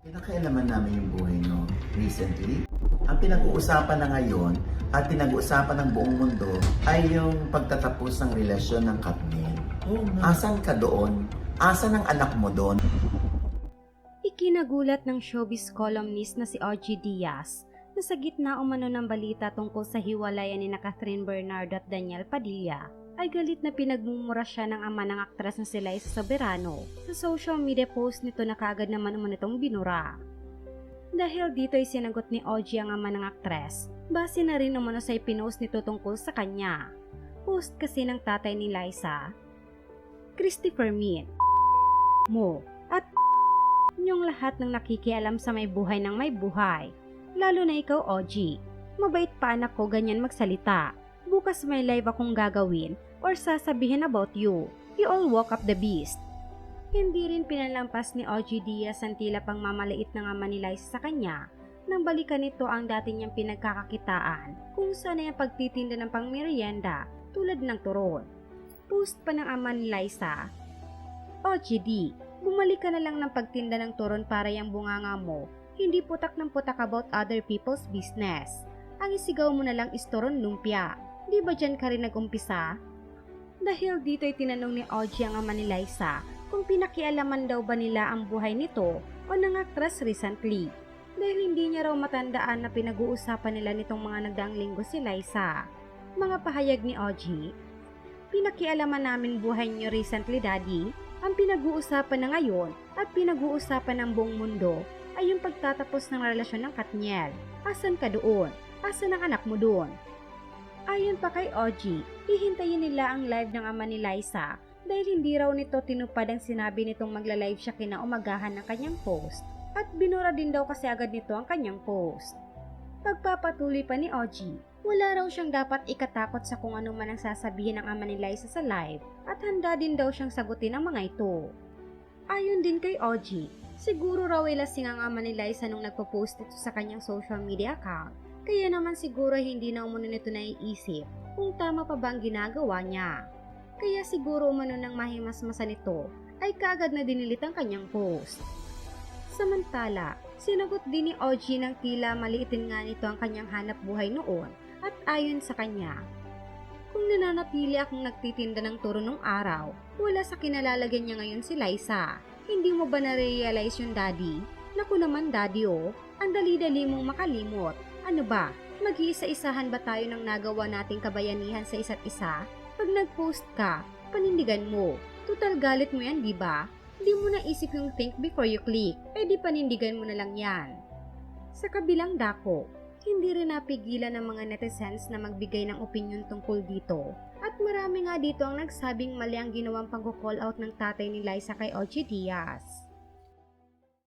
Pinakailaman namin yung buhay nyo recently. Ang pinag-uusapan na ngayon at pinag-uusapan ng buong mundo ay yung pagtatapos ng relasyon ng Katniel. Oo nga. Asan ka doon? Asan ang anak mo doon? Ikinagulat ng showbiz columnist na si RG Diaz na sa gitna umano ng balita tungkol sa hiwalayan ni na Catherine Bernardo at Daniel Padilla ay galit na pinagmumura siya ng ama ng aktres na si Liza Soberano. Sa social media post nito na kagad naman umano itong binura. Dahil dito ay sinagot ni OG ang ama ng aktres, base na rin umano sa ipinost nito tungkol sa kanya. Post kasi ng tatay ni Liza, Christopher Mead, mo, at yung lahat ng nakikialam sa may buhay ng may buhay. Lalo na ikaw, OG. Mabait pa anak ko ganyan magsalita. Bukas may live akong gagawin or sasabihin about you. You all walk up the beast. Hindi rin pinalampas ni OG Diaz ang tila pang mamaliit ng ama ni Liza sa kanya nang balikan nito ang dati niyang pinagkakakitaan kung saan ay pagtitinda ng pangmerienda tulad ng turon. Post pa ng ama ni Liza, OGD, bumalik ka na lang ng pagtinda ng turon para yung bunganga mo, hindi putak ng putak about other people's business. Ang isigaw mo na lang is turon lumpia. Di ba dyan ka rin nagumpisa? Dahil dito ay tinanong ni OG ang ama ni Liza kung pinakialaman daw ba nila ang buhay nito o ng actress recently. Dahil hindi niya raw matandaan na pinag-uusapan nila nitong mga nagdaang linggo si Liza. Mga pahayag ni OG, Pinakialaman namin buhay niyo recently, Daddy. Ang pinag-uusapan na ngayon at pinag-uusapan ng buong mundo ay yung pagtatapos ng relasyon ng Katniel. Asan ka doon? Asan ang anak mo doon? Ayon pa kay OG, hihintayin nila ang live ng ama ni Liza dahil hindi raw nito tinupad ang sinabi nitong magla-live siya kinaumagahan ng kanyang post at binura din daw kasi agad nito ang kanyang post. Pagpapatuloy pa ni OG, wala raw siyang dapat ikatakot sa kung ano man ang sasabihin ng ama ni Liza sa live at handa din daw siyang sagutin ang mga ito. Ayon din kay OG, siguro raw ay lasing ang ama ni Liza nung nagpo-post ito sa kanyang social media account kaya naman siguro hindi na umano nito naiisip kung tama pa ba ang ginagawa niya. Kaya siguro umano nang mahimasmasa nito ay kaagad na dinilit ang kanyang post. Samantala, sinagot din ni OG ng tila maliitin nga nito ang kanyang hanap buhay noon at ayon sa kanya, kung nananatili akong nagtitinda ng turo nung araw, wala sa kinalalagyan niya ngayon si Liza. Hindi mo ba na-realize yung daddy? Naku naman daddy oh, ang dali-dali mong makalimot. Ano ba, mag-iisa-isahan ba tayo ng nagawa nating kabayanihan sa isa't isa? Pag nag-post ka, panindigan mo. Tutal galit mo yan, di ba? Di mo naisip yung think before you click, eh di panindigan mo na lang yan. Sa kabilang dako, hindi rin napigilan ng mga netizens na magbigay ng opinion tungkol dito. At marami nga dito ang nagsabing mali ang ginawang pag-call out ng tatay ni Liza kay OG Diaz.